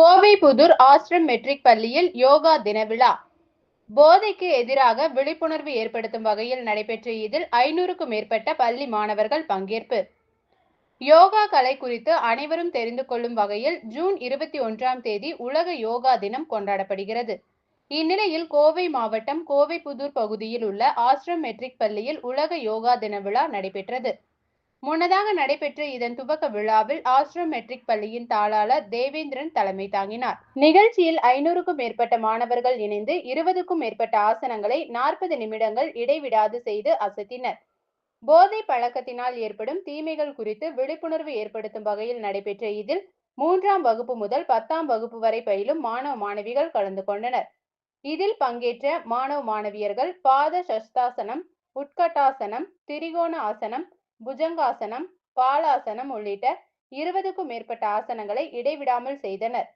Kovai Pudur ashram matric பள்ளியில் யோகா தின விழா. போதைக்கு எதிராக விழிப்புணர்வு ஏற்படுத்தும் வகையில் நடைபெற்ற இதில் ஐநூறுக்கும் மேற்பட்ட பள்ளி மாணவர்கள் பங்கேற்பு. யோகா கலை குறித்து அனைவரும் தெரிந்து கொள்ளும் வகையில் ஜூன் இருபத்தி ஒன்றாம் தேதி உலக யோகா தினம் கொண்டாடப்படுகிறது. இந்நிலையில் கோவை மாவட்டம் கோவை புதூர் பகுதியில் உள்ள ஆஸ்ரம் மெட்ரிக் பள்ளியில் உலக யோகா தின விழா நடைபெற்றது. முன்னதாக நடைபெற்ற இதன் துவக்க விழாவில் ஆஸ்ட்ரோ மெட்ரிக் பள்ளியின் தாளாளர் தேவேந்திரன் தலைமை தாங்கினார். நிகழ்ச்சியில் ஐநூறுக்கும் மேற்பட்ட மாணவர்கள் இணைந்து இருபதுக்கும் மேற்பட்ட ஆசனங்களை நாற்பது நிமிடங்கள் இடைவிடாது செய்து அசத்தினர். போதை பழக்கத்தினால் ஏற்படும் தீமைகள் குறித்து விழிப்புணர்வு ஏற்படுத்தும் வகையில் நடைபெற்ற இதில் மூன்றாம் வகுப்பு முதல் பத்தாம் வகுப்பு வரை பயிலும் மாணவ மாணவிகள் கலந்து கொண்டனர். இதில் பங்கேற்ற மாணவ மாணவியர்கள் பாத சஸ்தாசனம் உட்கட்டாசனம் திரிகோண ஆசனம் புஜங்காசனம் பாலாசனம் உள்ளிட்ட இருபதுக்கும் மேற்பட்ட ஆசனங்களை இடைவிடாமல் செய்தனர்.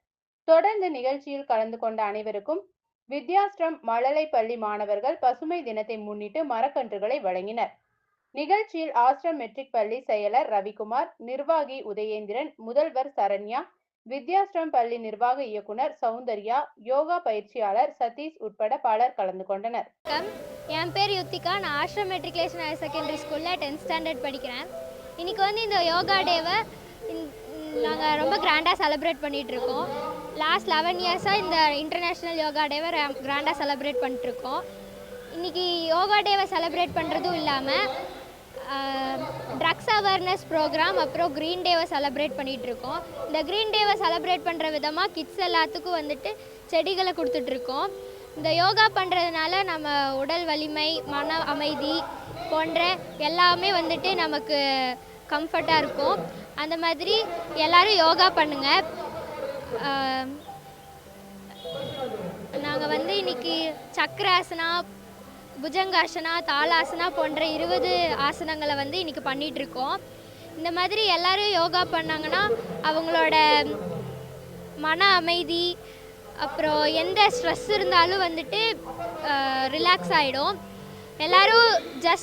தொடர்ந்து நிகழ்ச்சியில் கலந்து கொண்ட அனைவருக்கும் வித்யாஸ்ரம் மழலை பள்ளி மாணவர்கள் பசுமை தினத்தை முன்னிட்டு மரக்கன்றுகளை வழங்கினர். நிகழ்ச்சியில் ஆசிரம் மெட்ரிக் பள்ளி செயலர் ரவிக்குமார் நிர்வாகி உதயேந்திரன் முதல்வர் சரண்யா வித்யாஸ்ரம் பள்ளி நிர்வாக இயக்குனர் சௌந்தர்யா யோகா பயிற்சியாளர் சதீஷ் உட்பட பலர் கலந்து கொண்டனர். என் பேர் யுத்திகா. நான் ஆஷ்ரம் மெட்ரிகுலேஷன் ஹையர் செகண்டரி ஸ்கூலில் டென்த் ஸ்டாண்டர்ட் படிக்கிறேன். இன்னைக்கு வந்து இந்த யோகா டேவை நாங்கள் ரொம்ப கிராண்டாக செலிப்ரேட் பண்ணிகிட்ருக்கோம் லாஸ்ட் லெவன் இயர்ஸாக இந்த இன்டர்நேஷ்னல் யோகா டேவை கிராண்டாக செலிப்ரேட் பண்ணிட்டுருக்கோம். இன்றைக்கி யோகா டேவை செலிப்ரேட் பண்ணுறதும் இல்லாமல் ட்ரக்ஸ் அவேர்னஸ் ப்ரோக்ராம் அப்புறம் க்ரீன் டேவை செலப்ரேட் பண்ணிகிட்ருக்கோம் இந்த க்ரீன் டேவை செலப்ரேட் பண்ணுற விதமாக கிட்ஸ் எல்லாத்துக்கும் வந்துட்டு செடிகளை கொடுத்துட்ருக்கோம் இந்த யோகா பண்ணுறதுனால நம்ம உடல் வலிமை மன அமைதி போன்ற எல்லாமே வந்துட்டு நமக்கு கம்ஃபர்ட்டாக இருக்கும். அந்த மாதிரி எல்லோரும் யோகா பண்ணுங்கள் நாங்கள் வந்து இன்னைக்கு சக்கராசனா புஜங்காசனா தாளாசனா போன்ற இருபது ஆசனங்களை வந்து இன்னைக்கு பண்ணிட்டு இருக்கோம் இந்த மாதிரி எல்லாரும் யோகா பண்ணாங்கன்னா அவங்களோட மன அமைதி அப்புறம் எந்த ஸ்ட்ரெஸ் இருந்தாலும் வந்துட்டு ரிலாக்ஸ் ஆகிடும் எல்லாரும் ஜஸ்ட்